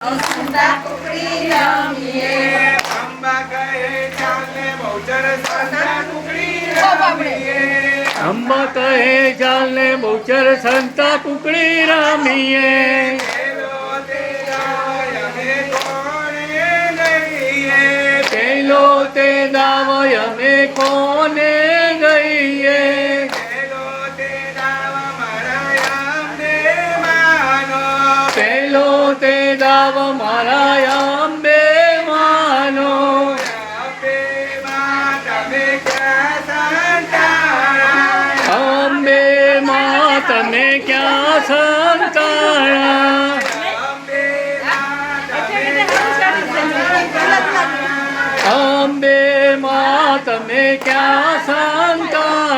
Santa Cucrina, mie. Amba cae chale, bauchar Santa Cucrina, mie. Amba cae chale, bauchar Santa Cucrina, mie. તેલો તે દાવય મે કોને राव माराया अम्बे मानो अंबे मात में क्या संतारा अंबे मात में क्या संतारा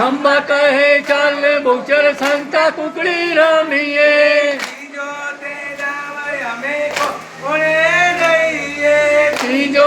અંબા કહે ચાલ બહુચર સંતા કુકડી રમીએ ત્રીજો તે નામ અમે કોને ગઈએ ત્રીજો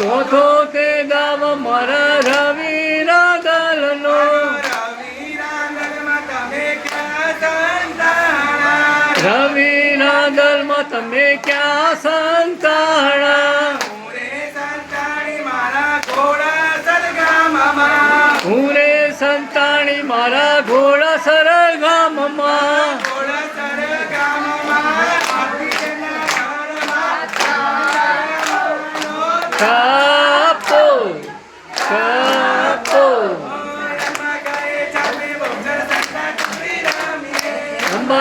ચોથો તે ગાવ મારા રવિ રાગલનો રવિ રાગલમાં તમે ક્યાં સંતાણા હું રે સંતાણી મારા ઘોડા સરગામમાં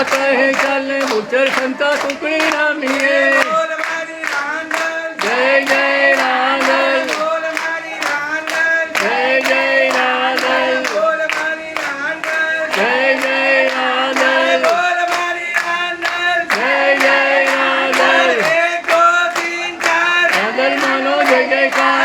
કહે ચાલે મુચર સંતા સુકડી રામીએ જય જય રાંદલ જય જય રાંદલ જય જય રાંદલ જય જય રાંદલ રાંદલ માનો જય જયકાર